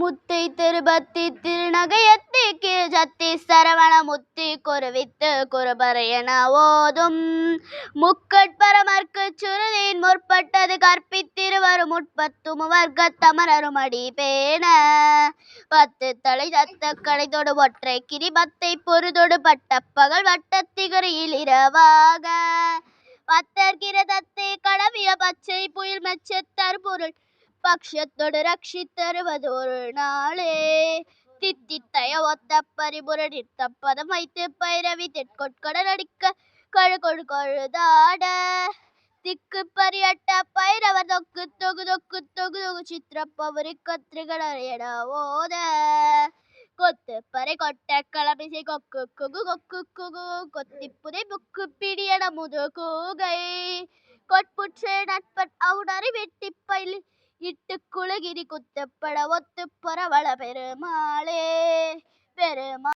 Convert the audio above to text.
முத்தை திருபத்தி திருநகையத்தி கீழ்ஜத்தி சரவண முத்தி குருவித்து குருபரையன ஓதும். முக்கட்பரமர்க்கு சுருதியின் முற்பட்டது கற்பித்திருவரும் முற்பத்தும் முவர்க்க பேண. பத்து தலை தத்த கடைதொடு ஒற்றை கிரிபத்தை பொருதொடு பட்ட பகல் வட்டத்திகரியில் இரவாக. பத்தர்கிற தத்தை கடவிய பச்சை புயல் மச்சத்தர் பொருள் பக்ஷத்தொடு ரட்சித்தருவது ஒரு நாளே தித்தித்தய ஒத்த பரிபுர நிறுத்த பதம் வைத்து பைரவி தெற்கொட்கடல் நடிக்க கழு கொழு கொழுதாட. திக்கு பரியட்ட பைரவ தொக்கு தொகு தொக்கு தொகு தொகு சித்திர பவரி கத்திரிகட ஓத. கொத்து பறை கொட்ட களமிசை கொக்கு குகு கொக்கு குகு கொத்தி புதை புக்கு பிடியன முது கூகை கொட்புற்று நட்பன் அவுடறி வெட்டி பயிலி இட்டு குலகிரி குத்தப்பட ஒத்து பரவள பெருமாளே பெருமா